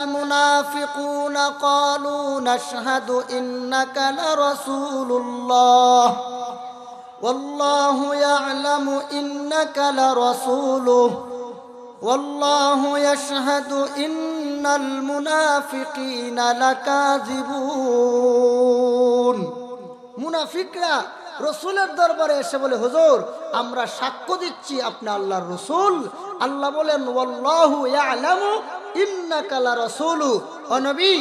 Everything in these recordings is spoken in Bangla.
المنافقون قالوا نشهد إنك لرسول الله. والله يعلم إنك لرسوله. والله يشهد إن المنافقين لكاذبون. منافقين রসুলের দরবারে এসে বলে, হুজুর, আমরা সাক্ষ্য দিচ্ছি আপনি আল্লাহর রসুল। আল্লাহ বলেন, ওয়াল্লাহু ইয়ালামু ইন্নাকা লারাসূলু। ও নবী,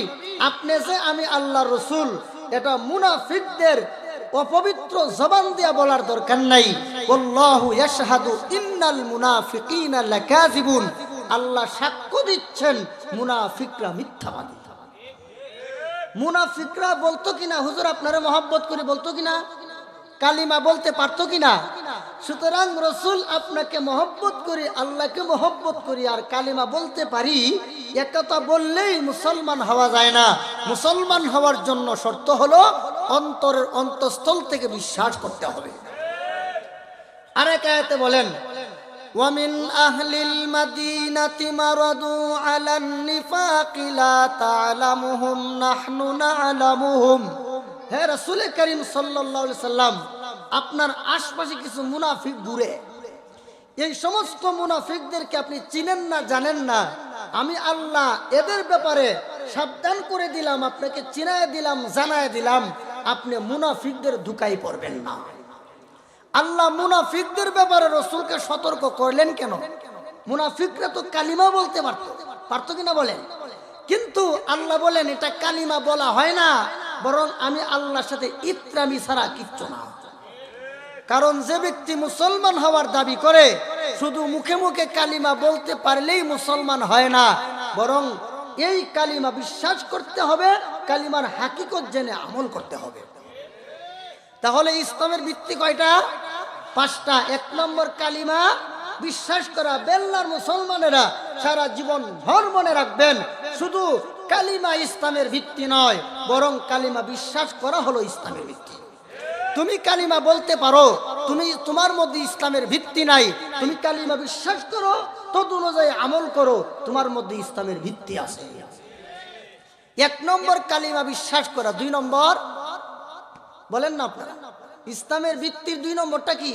আপনি যে আমি আল্লাহর রসুল, এটা মুনাফিকদের অপবিত্র জবান দিয়া বলার দরকার নাই। ওয়াল্লাহু ইয়াশহাদু ইন্নাল মুনাফিকিনা লাকাযিবুন। আল্লাহ সাক্ষ্য দিচ্ছেন, মুনাফিকরা মিথ্যাবাদী। মুনাফিকরা বলতো কিনা? হুজুর, আপনারা মহব্বত করে বলতো কিনা? কালিমা বলতে পারতো কিনা সুতরাং রসুল আপনাকে মহব্বত করি আল্লাহকে মহব্বত করি আর কালিমা বলতে পারি একথা বললেই মুসলমান হওয়া যায় না মুসলমান হওয়ার জন্য শর্ত হলো অন্তরের অন্তঃস্থল থেকে বিশ্বাস করতে হবে আরেক আয়াতে বলেন ومن أهل المدينة مرضوا على النفاق لا تعلمهم نحن نعلمهم হে রসুল করিম সাল্লাল্লাহু সাল্লাম, আপনার আশপাশে কিছু মুনাফিক ঘুরে এই সমস্ত মুনাফিকদেরকে আপনি চিনেন না, জানেন না। আমি আল্লাহ এদের ব্যাপারে সাবধান করে দিলাম, আপনাকে চিনায় দিলাম, জানায় দিলাম। আপনি মুনাফিকদের ধুকাই পড়বেন না। আল্লাহ মুনাফিকদের ব্যাপারে রসুলকে সতর্ক করলেন কেন? মুনাফিকরা তো কালিমা বলতে পারত। পারতো কিনা বলেন? কিন্তু আল্লাহ বলেন, এটা কালিমা বলা হয় না। বরং আমি আল্লাহর সাথে ইত্রামি ছাড়া কিচ্ছু না। কারণ যে ব্যক্তি মুসলমান হওয়ার দাবি করে, শুধু মুখে মুখে কালিমা বলতে পারলেই মুসলমান হয় না, বরং এই কালিমা বিশ্বাস করতে হবে, কালিমার হাকিকত জেনে আমল করতে হবে। তাহলে ইসলামের ভিত্তি কয়টা? পাঁচটা। এক নম্বর কালিমা, বিশ্বাস করা, বেল্লার মুসলমানেরা সারা জীবন ভর মনে রাখবেন। শুধু কালিমা ইসলামের ভিত্তি নয়, বরং কালিমা বিশ্বাস করা হলো ইসলামের ভিত্তি। তুমি কালিমা বলতে পারো, তুমি, তোমার মধ্যে ইসলামের ভিত্তি নাই। তুমি কালিমা বিশ্বাস করো তদ অনুযায়ী আমল করো, তোমার মধ্যে ইসলামের ভিত্তি আছে। এক নম্বর কালিমা বিশ্বাস করা, দুই নম্বর। বলেন না আপনারা, ইসলামের ভিত্তির দুই নম্বরটা কি?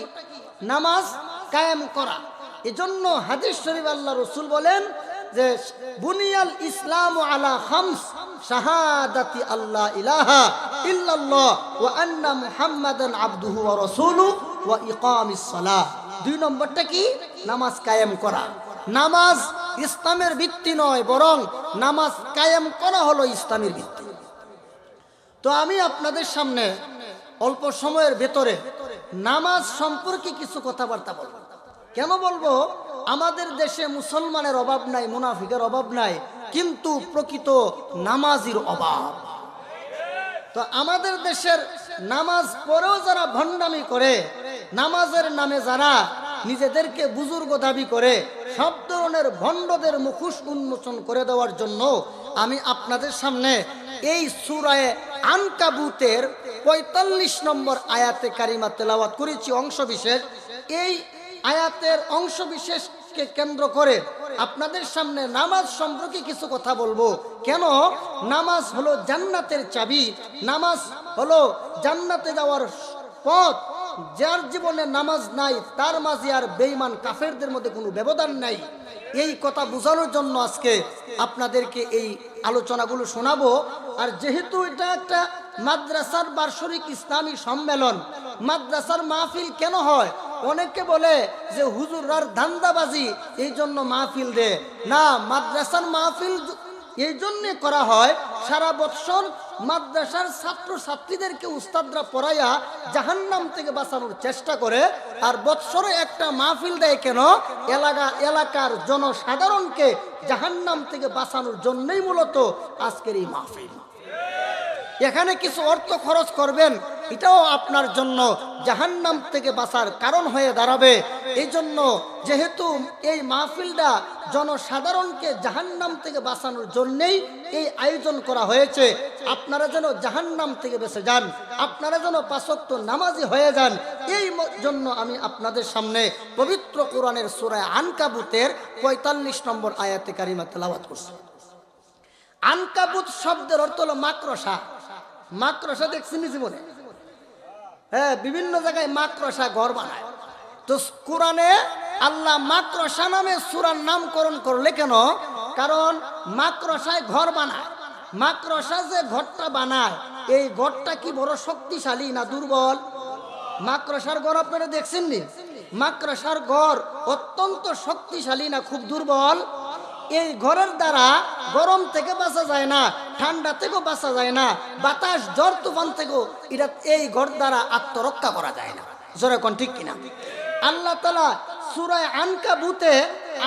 নামাজ কায়েম করা। এজন্য হাদিস শরীফ আল্লাহ রসুল বলেন যে বুনিয়াল ইসলাম আলা খামস, শাহাদাতি আল্লাহ ইলাহা ইল্লাল্লাহ ওয়া আন্না মুহাম্মাদান আবদুহু ওয়া রাসূলু ওয়া ইকামিস সালাহ। দুই নম্বরটা কি? নামাজ কায়েম করা। নামাজ ইসলামের ভিত্তি নয়, বরং নামাজ কায়েম করা হলো ইসলামের ভিত্তি। তো আমি আপনাদের সামনে অল্প সময়ের ভেতরে নামাজ সম্পর্কে কিছু কথাবার্তা বলব। কেন বলব? আমাদের দেশে মুসলমানের অভাব নাই, মুনাফিকের অভাব নাই, কিন্তু প্রকৃত নামাজির অভাব। তো আমাদের দেশের নামাজ পরেও যারা ভণ্ডামি করে, নামাজের নামে যারা নিজেদেরকে বুজুর্গ দাবি করে, সব ধরনের ভণ্ডদের মুখোশ উন্মোচন করে দেওয়ার জন্য আমি আপনাদের সামনে এই সুরায় আনকাবুতের পঁয়তাল্লিশ নম্বর আয়াতে কারিমা তেলাওয়াত করেছি। অংশ বিশেষ, এই আয়াতের অংশ বিশেষকে কেন্দ্র করে আপনাদের সামনে নামাজ সম্পর্কে কিছু কথা বলব। কেন? নামাজ হলো জান্নাতের চাবি। নামাজ হলো জান্নাতে যাওয়ার পথ। যার জীবনে নামাজ নাই, তার মাঝে আর বেইমান কাফেরদের মধ্যে কোনো ব্যবধান নাই। এই কথা বোঝানোর জন্য আজকে আপনাদেরকে এই আলোচনাগুলো শোনাবো। আর যেহেতু এটা একটা মাদ্রাসার বার্ষরিক ইসলামী সম্মেলন, মাদ্রাসার মাহফিল কেন হয়? অনেকে বলে যে হুজুরার ধান্দাবাজি, এই জন্য মাহফিল দে। না, মাদ্রাসার মাহফিল এই জন্যে করা হয়, সারা বৎসর মাদ্রাসার ছাত্র ছাত্রীদেরকে উস্তাদরা পড়াইয়া জাহান্নাম থেকে বাঁচানোর চেষ্টা করে, আর বৎসরে একটা মাহফিল দেয় কেন? এলাকা, এলাকার জনসাধারণকে জাহান্নাম থেকে বাঁচানোর জন্যই মূলত আজকের এই মাহফিল। এখানে কিছু অর্থ খরচ করবেন। এটাও আপনার জন্য জাহান্নাম থেকে বাঁচার কারণ হয়ে দাঁড়াবে। এই জন্য যেহেতু এই মাহফিলটা জনসাধারণকে জাহান্নাম থেকে বাঁচানোর জন্যেই এই আয়োজন করা হয়েছে। আপনারা যেন জাহান্নাম থেকে বেঁচে যান, আপনারা যেন পাশক্ত নামাজি হয়ে যান, এই জন্য আমি আপনাদের সামনে পবিত্র কোরআনের সুরায় আনকাবুতের পঁয়তাল্লিশ নম্বর আয়াতে কারিমা তেলাওয়াত করছি। আনকাবুত শব্দের অর্থ হলো মাকড়সা। মাকড়সা দেখছেন জীবনে? হ্যাঁ বিভিন্ন জায়গায় মাকড়সা ঘর বানায়। তো কোরআনে আল্লাহ মাকড়সা নামে সুরার নামকরণ করলে কেন? কারণ মাকড়সায় ঘর বানায়। মাকড়সা যে ঘরটা বানায়, এই ঘরটা কি বড় শক্তিশালী না দুর্বল? মাকড়সার ঘর আপনারা দেখছেন নি মাকড়সার ঘর অত্যন্ত শক্তিশালী না খুব দুর্বল? এই ঘরের দ্বারা গরম থেকে বাঁচা যায় না, ঠান্ডা থেকেও বাঁচা যায় না, বাতাস, জ্বর, তুফান থেকেও এটা এই ঘর দ্বারা আত্মরক্ষা করা যায় না। জোরে ঠিক কিনা? আল্লাহ তালা সুরায় আনকা বুতে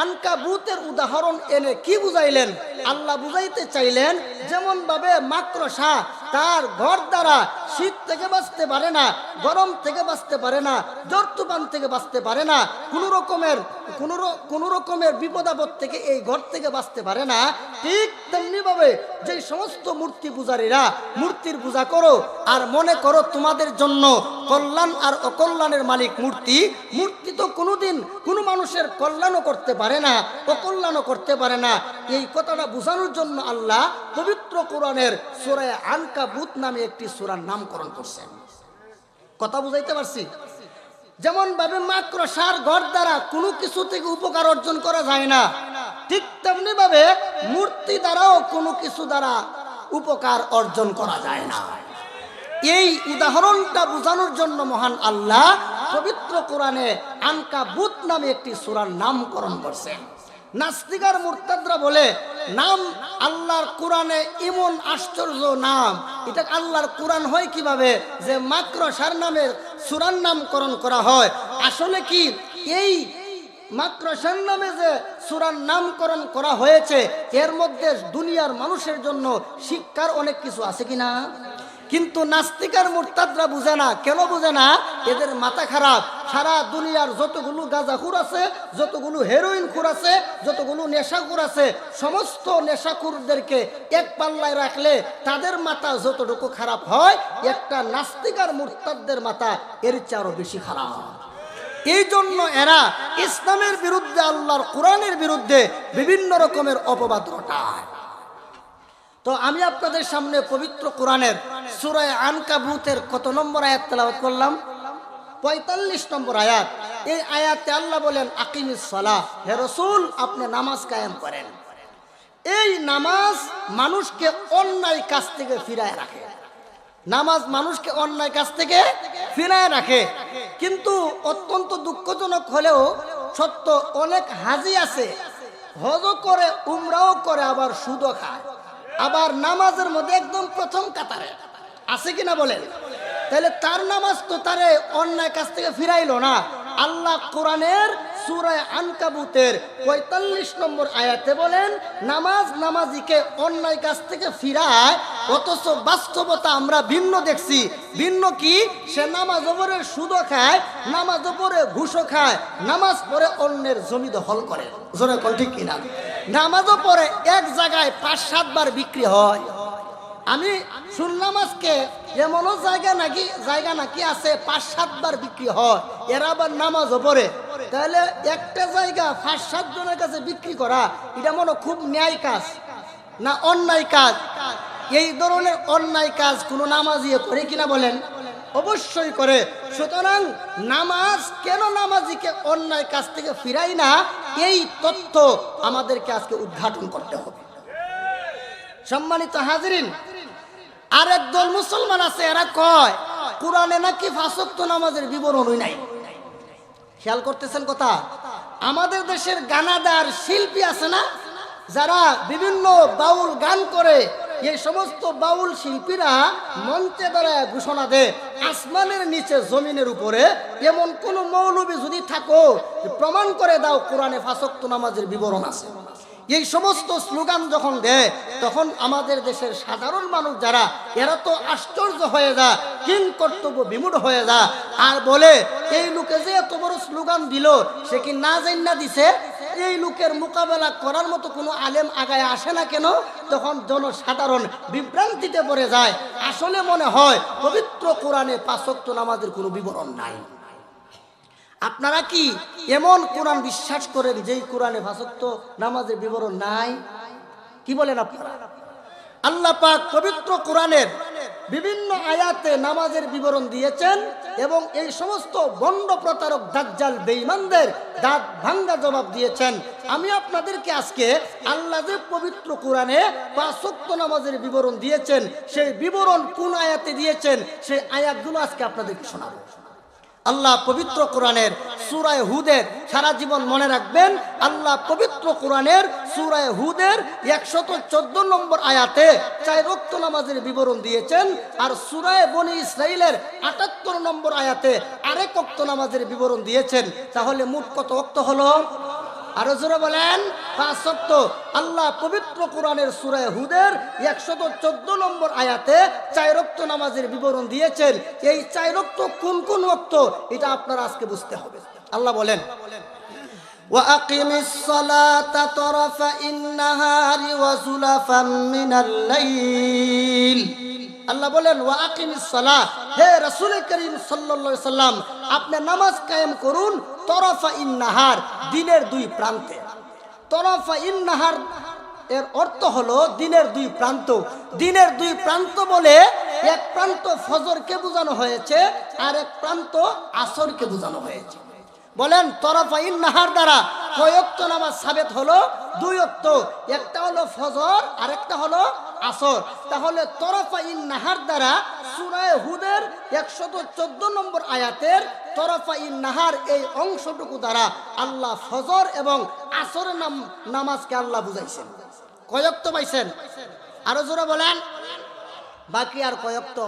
আনকা বুতের উদাহরণ এনে কি বুঝাইলেন? আল্লাহ বুঝাইতে চাইলেন যেমন ভাবে মাকড়সা তার ঘর দ্বারা শীত থেকে বাঁচতে পারে না, গরম থেকে বাঁচতে পারে না জ্বর তুফান থেকে বাঁচতে পারে না, কোনো রকমের, কোনো কোনো রকমের বিপদ আপদ থেকে এই ঘর থেকে বাঁচতে পারে না। ঠিক তেমনি ভাবে যে সমস্ত মূর্তি পূজারীরা মূর্তির পূজা করো আর মনে করো তোমাদের জন্য কল্যাণ আর অকল্যাণের মালিক মূর্তি মূর্তি তো কোনোদিন কোনো মানুষের কল্যাণও করতে পারে না, অকল্যাণও করতে পারে না। এই কথাটা বোঝানোর জন্য আল্লাহ পবিত্র কোরআনের সুরায় আনকা বুত নামে একটি সুরার নামকরণ করছেন। কথা বুঝাইতে পারছি? যেমন ভাবে মাত্র সার ঘর দ্বারা কোনো কিছু থেকে উপকার অর্জন করা যায় না ঠিক তেমনি ভাবে মূর্তি দ্বারাও কোনো কিছু দ্বারা উপকার অর্জন করা যায় না। এই উদাহরণটা বোঝানোর জন্য মহান আল্লাহ পবিত্র কোরআনে আনকা বুত নামে একটি সুরার নামকরণ করছেন। নাস্তিকার মুরতাদরা বলে, নাম আল্লাহর কোরআনে এমন আশ্চর্য নাম। এটা আল্লাহর কোরআন হয় কীভাবে? যে মাত্র সার নামের সুরার নামকরণ করা হয়। আসলে কি? এই মাত্র সার নামে যে সুরার নামকরণ করা হয়েছে, এর মধ্যে দুনিয়ার মানুষের জন্য শিক্ষার অনেক কিছু আছে কিনা কিন্তু নাস্তিকার মুরতাদরা বুঝে না। কেন বুঝে না? এদের মাথা খারাপ। সারা দুনিয়ার যতগুলো গাঁজাখুর আছে, যতগুলো হেরোইন খুর আছে, যতগুলো নেশাখুর আছে, সমস্ত নেশাখুরদেরকে এক পাল্লায় রাখলে তাদের মাথা যতটুকু খারাপ হয়, একটা নাস্তিকার মুরতাদদের মাথা এর চেয়ে আরও বেশি খারাপ। এই জন্য এরা ইসলামের বিরুদ্ধে, আল্লাহর কোরআনের বিরুদ্ধে বিভিন্ন রকমের অপবাদ রটায়। তো আমি আপনাদের সামনে পবিত্র কোরআনের সুরায় আনকাবুতের কত নম্বর আয়াত তেলাওয়াত করলাম? পঁয়তাল্লিশ নম্বর আয়াত। এই আয়াতে আল্লাহ বলেন, আকিমিস সালাহ হে রসুল, আপনি নামাজ কায়েম করেন। এই নামাজ মানুষকে অন্যায় কাছ থেকে ফিরায় রাখে। নামাজ মানুষকে অন্যায় কাছ থেকে ফিরায় রাখে। কিন্তু অত্যন্ত দুঃখজনক হলেও সত্য, অনেক হাজি আছে হজও করে, উমরাও করে, আবার সুদও খায়। আবার নামাজের মধ্যে একদম প্রথম কাতারে। আছে কিনা বলেন? তাহলে তার নামাজ তো তারে অন্যায় কাছ থেকে ফিরাইল না। আল্লাহ কোরআনের সুরায় আনকাবুতের পঁয়তাল্লিশ নম্বর আয়াতে বলেন, নামাজ নামাজিকে অন্যায় কাছ থেকে ফিরায়, অথচ বাস্তবতা আমরা ভিন্ন দেখছি। ভিন্ন কি? সে নামাজ ওপরে সুদও খায়, নামাজ ওপরে ঘুষও খায়, নামাজ পরে অন্যের জমি দখল করে। জোরে কল ঠিক কিনা? নামাজও পড়ে এক জায়গায় পাঁচ সাতবার বিক্রি হয়। আমি শুনলাম আজকে এমনও জায়গা নাকি জায়গা নাকি আছে, পাঁচ সাতবার বিক্রি হয়, এরা আবার নামাজও পড়ে। তাহলে একটা জায়গা পাঁচ সাত জনের কাছে বিক্রি করা, এটা মনে খুব ন্যায় কাজ, না অন্যায় কাজ? এই ধরনের অন্যায় কাজ কোনো নামাজিয়ে করে কিনা বলেন? অবশ্যই করে। সুতরাং নামাজ কেন নামাজিকে অন্যায় কাজ থেকে ফিরাই না? এই তথ্য আমাদেরকে আজকে উদ্ঘাটন করতে হবে। সম্মানিত হাজিরিন আর একদল মুসলমান আছে, এরা কয়, কোরআনে নাকি ফাঁসক্ত নামাজের বিবরণই নাই? খেয়াল করতেছেন কথা? আমাদের দেশের গানাদার শিল্পী আছে না, যারা বিভিন্ন বাউল গান করে, এই সমস্ত বাউল শিল্পীরা মঞ্চে দাঁড়ায় ঘোষণা দেয়, আসমানের নিচে জমিনের উপরে এমন কোন মৌলবী যদি থাকো, প্রমাণ করে দাও কোরআনে ফাঁসক্ত নামাজের বিবরণ আছে। এই সমস্ত স্লোগান যখন দেয়, তখন আমাদের দেশের সাধারণ মানুষ যারা, এরা তো আশ্চর্য হয়ে যা কিং কর্তব্য বিমূঢ় হয়ে যা আর বলে, এই লোকে যে এত বড় স্লোগান দিল, সে কি না জান না দিছে? এই লোকের মোকাবেলা করার মতো কোনো আলেম আগায় আসে না কেন? তখন জনসাধারণ বিভ্রান্তিতে পড়ে যায়। আসলে মনে হয়, পবিত্র কোরআনে পাঁচক্ত নামাজের কোনো বিবরণ নাই। আপনারা কি এমন কোরআন বিশ্বাস করেন যেই কোরআনে ভাষত্ব নামাজের বিবরণ নাই? কি বলেন আপনারা? আল্লাহ পাক পবিত্র কোরআনের বিভিন্ন আয়াতে নামাজের বিবরণ দিয়েছেন এবং এই সমস্ত বন্ড প্রতারক দাজ্জাল বেঈমানদের দাঁত ভাঙ্গা জবাব দিয়েছেন। আমি আপনাদেরকে আজকে আল্লাহ যে পবিত্র কোরআনে পাঁচক্ত নামাজের বিবরণ দিয়েছেন, সেই বিবরণ কোন আয়াতে দিয়েছেন, সেই আয়াতগুলো আজকে আপনাদেরকে শোনাবো। আল্লাহ পবিত্র কোরআনের সুরায় হুদের সারা জীবন মনে রাখবেন, আল্লাহ পবিত্র কোরআনের সুরায় হুদের একশত চোদ্দ নম্বর আয়াতে চাই রক্ত নামাজের বিবরণ দিয়েছেন আর সুরায় বনি ইসরাইলের আটাত্তর নম্বর আয়াতে আরেক অক্ত নামাজের বিবরণ দিয়েছেন। তাহলে মোট কত অক্ত হলো? আরও জোরে বলেন। পাঁচ সপ্ত আল্লাহ পবিত্র কোরআনের সুরায় হুদের একশত চোদ্দ নম্বর আয়াতে চাই রক্ত নামাজের বিবরণ দিয়েছেন এই চাই রক্ত কোন কোন রক্ত এটা আপনারা আজকে বুঝতে হবে আল্লাহ বলেন وأقم الصلاة طرف النهار وزلفا من الليل আল্লাহ বলেন ওয়া আকিমিস সালাহ হে রাসূল করিম সাল্লাল্লাহু সাল্লাম আপনি নামাজ কায়েম করুন তরফা ইন নাহার দিনের দুই প্রান্তে তরফা ইন নাহার এর অর্থ হলো দিনের দুই প্রান্ত। দিনের দুই প্রান্ত বলে এক প্রান্ত ফজরকে বোঝানো হয়েছে, আর এক প্রান্ত আসরকে বোঝানো হয়েছে। বলেন, তরফা ইন নাহার দ্বারা কয়ক্ত নামাজ সাবেত হলো? দুই অক্ত একটা হলো ফজর আর একটা হলো আসর। তাহলে তরফা ইন নাহার দ্বারা সুরায় হুদের একশত চোদ্দ নম্বর আয়াতের তরফা ইন নাহার এই অংশটুকু দ্বারা আল্লাহ ফজর এবং আসরের নাম, নামাজকে আল্লাহ বুঝাইছেন। কয়ক্ত পাইছেন? আরও জোরে বলেন। বাকি আর কয়ক্ত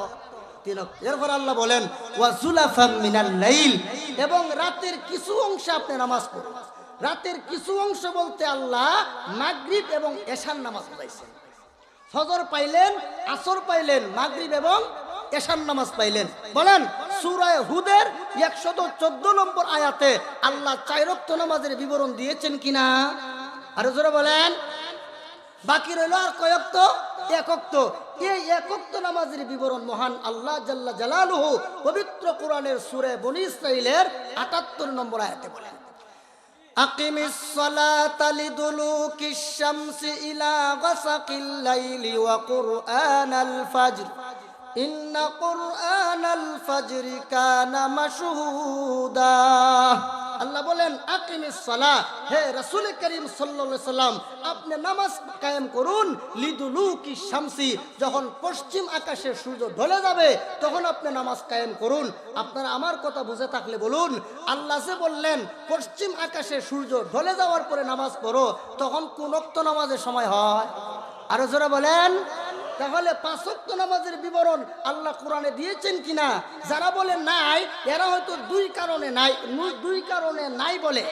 তিনক এরপর আল্লাহ বলেন ওয়াজুলাফাম মিনাল এবং রাতের কিছু অংশ আপনি নামাজ পড়ুন। রাতের কিছু অংশ বলতে আল্লাহ মাগরিব এবং এশার নামাজ পড়াইছেন ফজর পাইলেন, আসর পাইলেন, মাগরিব এবং এশার নামাজ পাইলেন। বলেন সুরায় হুদের একশত চোদ্দ নম্বর আয়াতে আল্লাহ চাইরক্ত নামাজের বিবরণ দিয়েছেন কিনা আরো জোরে বলেন বাকি রইল আর কয়ক্ত একক্ত এই একক্ত নামাজের বিবরণ মহান আল্লাহ জাল্লা জালালুহু পবিত্র কোরআনের সুরে বনি ইসরাইলের আটাত্তর নম্বর আয়াতে বলেন أقم الصلاة لدلوك الشمس إلى غسق الليل وقرآن الفجر إن قرآن الفجر كان مشهودا আল্লাহ বলেন আকিমিস সালাহ হে রাসূল করিম সাল্লাল্লাহু সাল্লাম আপনি নামাজ কায়েম করুন লিদুলুকি শামসি যখন পশ্চিম আকাশে সূর্য ঢলে যাবে তখন আপনি নামাজ কায়েম করুন আপনারা আমার কথা বুঝে থাকলে বলুন আল্লাহ যে বললেন পশ্চিম আকাশে সূর্য ঢলে যাওয়ার পরে নামাজ পড়ো তখন কোন অক্ত নামাজের সময় হয় আরো জোরে বলেন তাহলে পাঁচক্ত নামাজের বিবরণ আল্লাহ কোরআনে দিয়েছেন কিনা? যারা বলে নাই, এরা হয়তো দুই কারণে নাই দুই কারণে নাই বলে।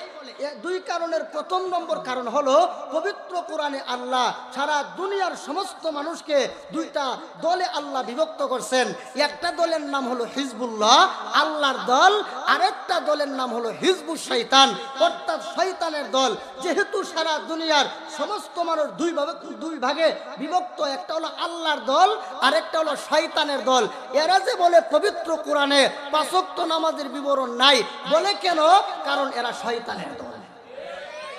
দুই কারণের প্রথম নম্বর কারণ হলো, পবিত্র কোরআনে আল্লাহ সারা দুনিয়ার সমস্ত মানুষকে দুইটা দলে আল্লাহ বিভক্ত করছেন। একটা দলের নাম হলো হিজবুল্লাহ, আল্লাহর দল আরেকটা দলের নাম হলো হিজবুল শৈতান অর্থাৎ শৈতানের দল। যেহেতু সারা দুনিয়ার সমস্ত মানুষ দুই ভাবে দুই ভাগে বিভক্ত, একটা হলো আল্লাহর দল, আরেকটা হলো শয়তানের দল। এরা যে বলে পবিত্র কোরআনে পাঁচক্ত নামাজের বিবরণ নাই, বলে কেন? কারণ এরা শয়তানের দল।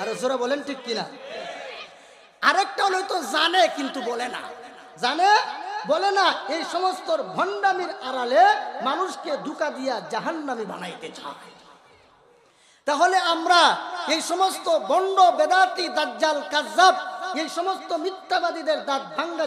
আর জোরে বলেন ঠিক কিনা? আরেকটা হলো তো জানে, কিন্তু বলে না। জানে? বলে না, এই সমস্ত ভণ্ডামির আড়ালে মানুষকে দুকা দিয়া জাহান্নামি বানাইতে চায়। তাহলে আমরা এই সমস্ত বন্ড বেদাতি, দাজ্জাল কাজ এই সমস্ত মিথ্যাবাদীদের দাঁত ভাঙ্গা